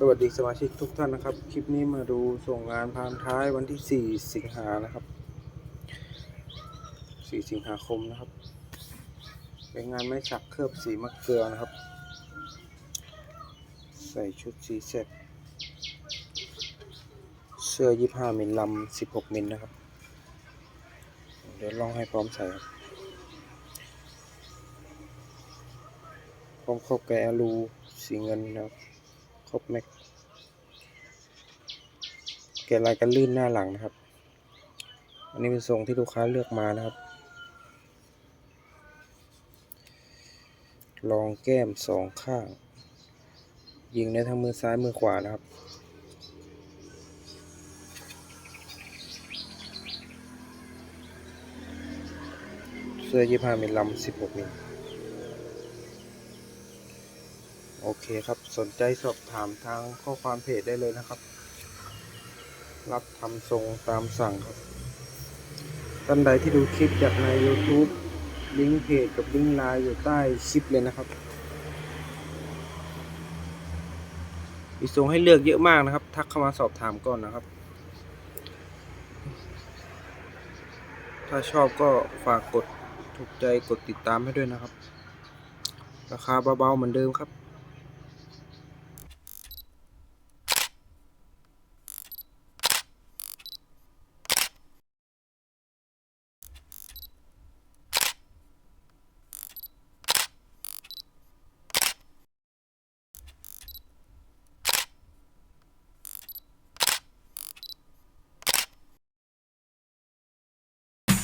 สวัสดีสมาชิกทุกท่านนะครับ คลิปนี้มาดูส่งงานพานท้ายวันที่ 4 สิงหานะครับ 4 สิงหาคมนะครับ เป็นงานไม้สักเคลือบสีมะเกลือนะครับ ใส่ชุดสีเสร็จเสื้อ 25 มิลลำ16 มิลนะครับ เดี๋ยวลองให้พร้อมใส่ครับพร้อมครบแกอลูสีเงินนะครับ ครบแม็กแกะลายกันลื่นหน้าหลังนะครับ อันนี้เป็นทรงที่ลูกค้าเลือกมานะครับ รองแก้มสองข้าง ยิงได้ทั้งมือซ้ายมือขวานะครับเสื้อยี่ห้ามิลลำสิบหกมิล โอเคครับ สนใจสอบถามทางข้อความเพจได้เลยนะครับ รับทำทรงตามสั่งครับท่านใดที่ดูคลิปจากใน YouTube ลิงก์เพจกับลิงก์ไลน์อยู่ใต้คลิปเลยนะครับมีทรงให้เลือกเยอะมากนะครับ ทักเข้ามาสอบถามก่อนนะครับ ถ้าชอบก็ฝากกดถูกใจกดติดตามให้ด้วยนะครับ ราคาเบาๆเหมือนเดิมครับ